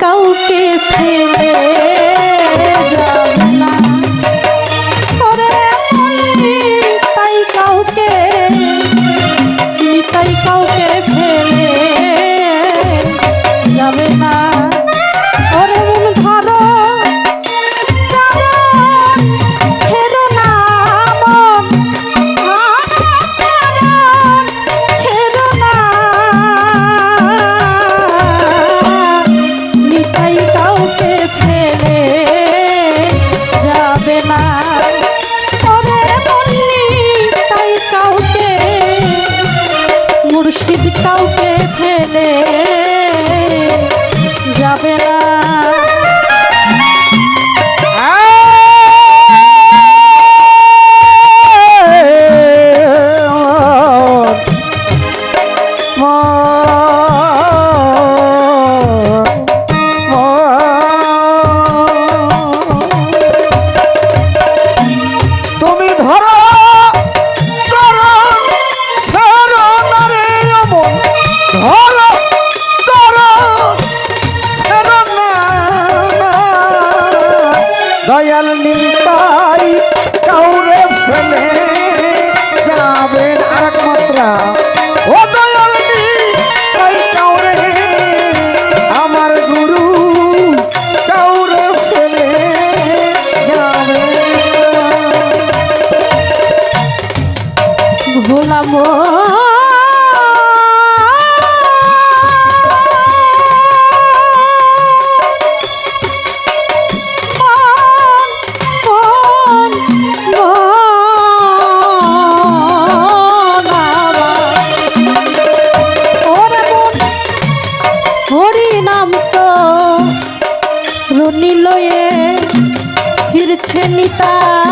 কাউকে ফেলে ছেলে দয়াল নিতাই কাউরে ফেলে যাবেন আর মাত্রা ও দয়াল নিতাই কাউরে, আমার গুরু কাউরে ফেলে যাবে ভোলা Genita